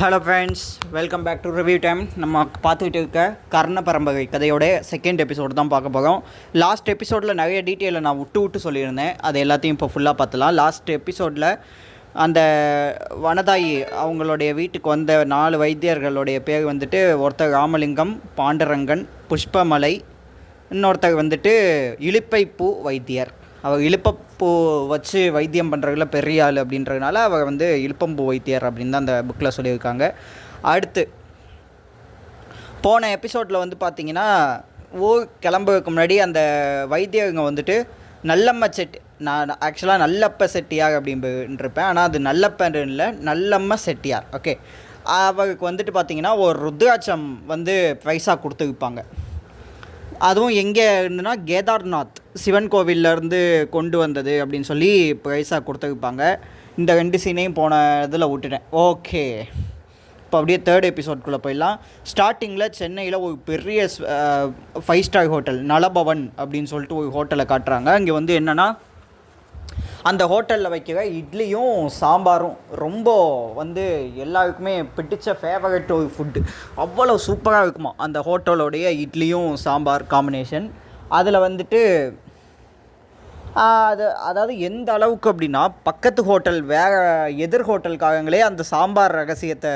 Hello friends welcome back to review time நம்ம பார்த்துக்கிட்டு இருக்க கர்ண பரம்பரை கதையோட செகண்ட் எபிசோடு தான் பார்க்க போகிறோம் லாஸ்ட் எபிசோடில் நிறைய டீட்டெயிலை நான் விட்டு விட்டு சொல்லியிருந்தேன். அது எல்லாத்தையும் இப்போ ஃபுல்லாக பார்த்துலாம். லாஸ்ட் எபிசோடில் அந்த வனதாயி அவங்களுடைய வீட்டுக்கு வந்த நாலு வைத்தியர்களுடைய பேர் வந்துட்டு ஒருத்தர் ராமலிங்கம் பாண்டரங்கன் புஷ்பமலை இன்னொருத்தர் வந்துட்டு இலுப்பைப்பூ வைத்தியர். அவர் இழுப்பப்பூ வச்சு வைத்தியம் பண்ணுறதுல பெரிய ஆள் அப்படின்றதுனால அவர் வந்து இழுப்பம்பூ வைத்தியர் அப்படின்னு தான் அந்த புக்கில் சொல்லியிருக்காங்க. அடுத்து போன எபிசோடில் வந்து பார்த்தீங்கன்னா ஊர் கிளம்புறதுக்கு முன்னாடி அந்த வைத்தியங்க வந்துட்டு நல்லம்ம செட்டி நான் ஆக்சுவலாக நல்லப்ப செட்டியார் அப்படின்னு இருப்பேன் ஆனால் அது நல்லப்பன்னு இல்லை நல்லம்ம செட்டியார் ஓகே அவருக்கு வந்துட்டு பார்த்தீங்கன்னா ஒரு ருத்ராட்சம் வந்து பைசா கொடுத்து விற்பாங்க அதுவும் எங்கே இருந்துன்னா கேதார்நாத் சிவன் கோவிலேருந்து கொண்டு வந்தது அப்படின்னு சொல்லி பைசா கொடுத்துருப்பாங்க. இந்த ரெண்டு சீனையும் போன இதில் விட்டுட்டேன். ஓகே. இப்போ அப்படியே தேர்ட் எபிசோட்குள்ளே போயிடலாம். ஸ்டார்டிங்கில் சென்னையில் ஒரு பெரிய ஃபைவ் ஸ்டார் ஹோட்டல் நலபவன் அப்படின்னு சொல்லிட்டு ஒரு ஹோட்டலை காட்டுறாங்க. இங்கே வந்து என்னென்னா அந்த ஹோட்டலில் வைக்கிற இட்லியும் சாம்பாரும் ரொம்ப வந்து எல்லாருக்குமே பிடிச்ச ஃபேவரட் ஒரு ஃபுட்டு அவ்வளோ சூப்பராக இருக்குமா. அந்த ஹோட்டலோடைய இட்லியும் சாம்பார் காம்பினேஷன் அதில் வந்துட்டு அது அதாவது எந்த அளவுக்கு அப்படின்னா பக்கத்து ஹோட்டல் வேறு எதிர் ஹோட்டல்காரங்களே அந்த சாம்பார் ரகசியத்தை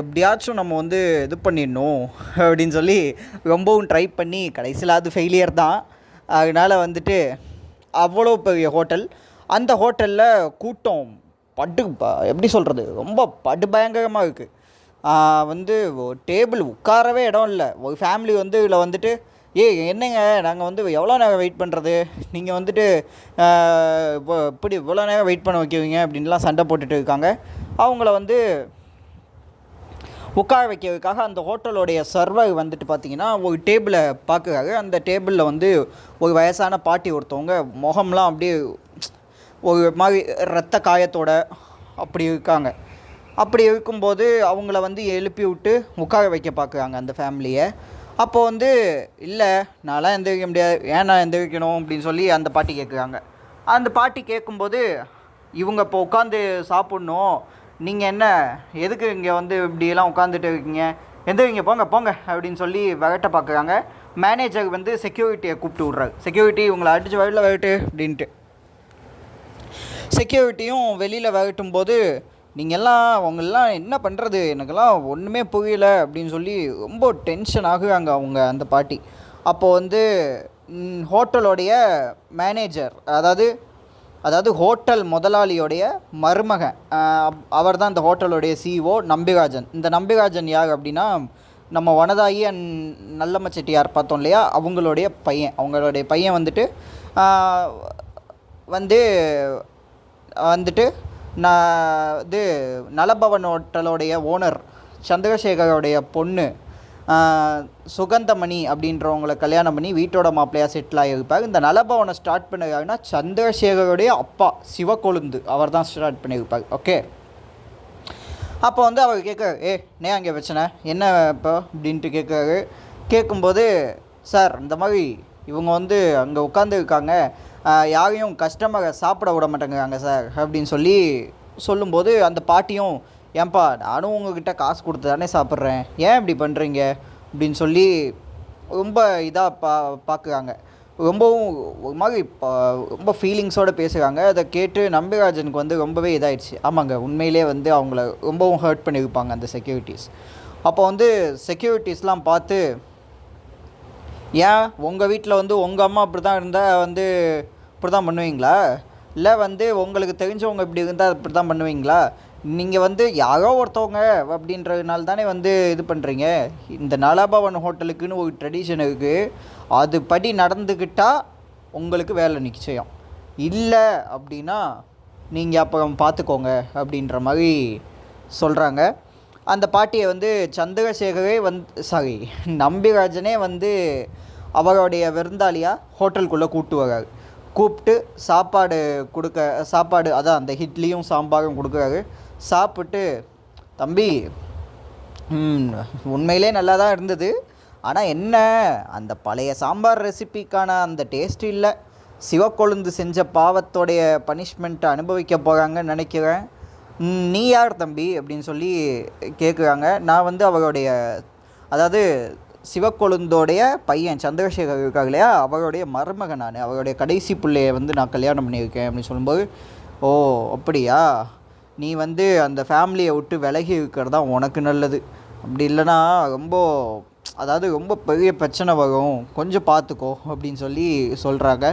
எப்படியாச்சும் நம்ம வந்து இது பண்ணிடணும் அப்படின்னு சொல்லி ரொம்பவும் ட்ரை பண்ணி கடைசியில் அது ஃபெயிலியர் தான். அதனால் வந்துட்டு அவ்வளோ பெரிய ஹோட்டல். அந்த ஹோட்டலில் கூட்டம் படு எப்படி சொல்கிறது ரொம்ப படு பயங்கரமாக இருக்குது வந்து டேபிள் உட்காரவே இடம் இல்லை. ஒரு ஃபேமிலி வந்து இதில் வந்துட்டு ஏ என்னங்க? நாங்கள் வந்து எவ்வளோ நேரம் வெயிட் பண்ணுறது நீங்கள் வந்துட்டு இப்போ இப்படி இவ்வளோ நேரம் வெயிட் பண்ண வைக்குவீங்க அப்படின்லாம் சண்டை போட்டுட்டு இருக்காங்க. அவங்கள வந்து உட்கார வைக்கிறதுக்காக அந்த ஹோட்டலோடைய சர்வர் வந்துட்டு பார்த்தீங்கன்னா ஒரு டேபிளை பார்க்குறாரு. அந்த டேபிளில் வந்து ஒரு வயசான பாட்டி ஒருத்தவங்க முகம்லாம் அப்படியே ஒரு மாதிரி ரத்த காயத்தோட அப்படி இருக்காங்க. அப்படி இருக்கும்போது அவங்கள வந்து எழுப்பி விட்டு உட்கார வைக்க பார்க்குறாங்க அந்த ஃபேமிலியை. அப்போ வந்து இல்லை நான்லாம் எந்திரிக்க முடியாது. ஏன் நான் எந்திரிக்கணும்? அப்படின்னு சொல்லி அந்த பாட்டி கேட்குறாங்க. அந்த பாட்டி கேட்கும்போது இவங்க இப்போ உட்காந்து சாப்பிட்ணும். நீங்கள் என்ன எதுக்கு இங்கே வந்து இப்படியெல்லாம் உட்காந்துட்டு இருக்கீங்க? எந்திரிங்க போங்க போங்க அப்படின்னு சொல்லி விரட்ட பார்க்குறாங்க. மேனேஜர் வந்து செக்யூரிட்டியை கூப்பிட்டு விட்றாரு. செக்யூரிட்டி இவங்களை அடித்து வெளியில் விரட்டு அப்படின்ட்டு. செக்யூரிட்டியும் வெளியில் விரட்டும் போது நீங்கள்லாம் அவங்கெல்லாம் என்ன பண்ணுறது எனக்கெல்லாம் ஒன்றுமே புரியல அப்படின்னு சொல்லி ரொம்ப டென்ஷன் ஆகுறாங்க அவங்க அந்த பாட்டி. அப்போது வந்து ஹோட்டலோடைய மேனேஜர் அதாவது அதாவது ஹோட்டல் முதலாளியோடைய மருமகன் அவர் தான் இந்த ஹோட்டலுடைய சிஇஓ நம்பிகாஜன். இந்த நம்பிகாஜன் யார் அப்படின்னா நம்ம வனதாயி அண்ட் நல்லம்ம செட்டியார் பார்த்தோம் இல்லையா? அவங்களுடைய பையன். அவங்களுடைய பையன் வந்துட்டு வந்து வந்துட்டு நான் இது நலபவன் ஹோட்டலோடைய ஓனர் சந்திரசேகரோடைய பொண்ணு சுகந்தமணி அப்படின்றவங்கள கல்யாணம் பண்ணி வீட்டோட மாப்பிள்ளையாக செட்டில் ஆகியிருப்பார் இந்த நலபவனை ஸ்டார்ட் பண்ணிருக்காருன்னா சந்திரசேகருடைய அப்பா சிவக்கொழுந்து அவர் தான் ஸ்டார்ட் பண்ணியிருப்பார். ஓகே அப்போ வந்து அவர் கேட்க ஏ நே அங்கே பிரச்சனை? என்ன இப்போ? அப்படின்ட்டு கேட்குறாரு. கேட்கும்போது சார் இந்த மாதிரி இவங்க வந்து அங்கே உட்காந்துருக்காங்க யாரையும் கஸ்டமரை சாப்பிட விட மாட்டேங்கிறாங்க சார். அப்படின்னு சொல்லி சொல்லும்போது அந்த பாட்டியும் ஏன்பா நானும் உங்ககிட்ட காசு கொடுத்து தானே சாப்பிட்றேன். ஏன் இப்படி பண்ணுறீங்க அப்படின்னு சொல்லி ரொம்ப இதாக பா பார்க்குறாங்க ரொம்பவும் ஒரு மாதிரி ரொம்ப ஃபீலிங்ஸோடு பேசுகிறாங்க அதை கேட்டு நம்பிராஜனுக்கு வந்து ரொம்பவே இதாகிடுச்சு ஆமாங்க உண்மையிலே வந்து அவங்கள ரொம்பவும் ஹர்ட் பண்ணியிருப்பாங்க அந்த செக்யூரிட்டிஸ் அப்போ வந்து செக்யூரிட்டிஸ்லாம் பார்த்து ஏன்? உங்கள் வீட்டில் வந்து உங்கள் அம்மா அப்படி தான் இருந்தால் வந்து இப்படி தான் பண்ணுவீங்களா? இல்லை வந்து உங்களுக்கு தெரிஞ்சவங்க இப்படி இருந்தால் இப்படி தான் பண்ணுவீங்களா? நீங்கள் வந்து யாரோ ஒருத்தவங்க அப்படின்றதுனால தானே வந்து இது பண்ணுறீங்க இந்த நலபவன் ஹோட்டலுக்குன்னு ஒரு ட்ரெடிஷன் இருக்குது அது படி நடந்துக்கிட்டால் உங்களுக்கு வேலை நிச்சயம். இல்லை அப்படின்னா நீங்கள் அப்புறம் பார்த்துக்கோங்க அப்படின்ற மாதிரி சொல்கிறாங்க அந்த பாட்டியை வந்து சந்திரசேகரே வந்து சாரி நம்பிராஜனே வந்து அவருடைய விருந்தாளியாக ஹோட்டலுக்குள்ளே கூப்பிட்டு வராரு கூப்பிட்டு சாப்பாடு கொடுக்க சாப்பாடு அதான் அந்த இட்லியும் சாம்பாரும் கொடுக்குறாரு. சாப்பிட்டு தம்பி உண்மையிலே நல்லா தான் இருந்தது. ஆனால் என்ன அந்த பழைய சாம்பார் ரெசிபிக்கான அந்த டேஸ்ட் இல்லை. சிவக்கொழுந்து செஞ்ச பாவத்தோடைய பனிஷ்மெண்ட்டை அனுபவிக்க போகிறாங்கன்னு நினைக்கிறேன். நீ யார் தம்பி? அப்படின்னு சொல்லி கேட்குறாங்க நான் வந்து அவருடைய அதாவது சிவக்கொழுந்தோடைய பையன் சந்திரசேகர் இருக்காங்க இல்லையா? அவருடைய மருமகன் நான். அவருடைய கடைசி பிள்ளையை வந்து நான் கல்யாணம் பண்ணியிருக்கேன் அப்படின்னு சொல்லும்போது ஓ அப்படியா? நீ வந்து அந்த ஃபேமிலியை விட்டு விலகி இருக்கிறது தான் உனக்கு நல்லது. அப்படி இல்லைன்னா ரொம்ப அதாவது ரொம்ப பெரிய பிரச்சனை வரும். கொஞ்சம் பார்த்துக்கோ அப்படின்னு சொல்லி சொல்கிறாங்க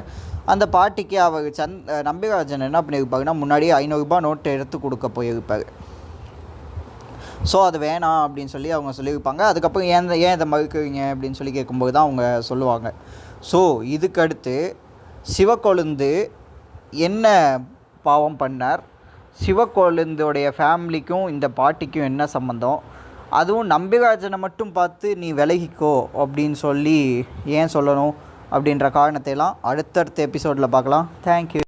அந்த பாட்டிக்கு அவர் சந்த் நம்பிராஜன் என்ன பண்ணியிருப்பாருன்னா முன்னாடியே ஐநூறுரூபா நோட்டை எடுத்து கொடுக்க போயிருப்பார். ஸோ அது வேணாம் அப்படின்னு சொல்லி அவங்க சொல்லியிருப்பாங்க. அதுக்கப்புறம் ஏன் ஏன் இதை மறுக்கிறீங்க அப்படின்னு சொல்லி கேட்கும்போது தான் அவங்க சொல்லுவாங்க. ஸோ இதுக்கடுத்து சிவக்கொழுந்து என்ன பாவம் பண்ணார்? சிவக்கொழுந்தோடைய ஃபேமிலிக்கும் இந்த பாட்டிக்கும் என்ன சம்மந்தம் அதுவும் நம்பிராஜனை மட்டும் பார்த்து நீ விலகிக்கோ அப்படின்னு சொல்லி ஏன் சொல்லணும் அப்படின்ற காரணத்தையெல்லாம் அடுத்தடுத்த எபிசோடில் பார்க்கலாம். தேங்க்யூ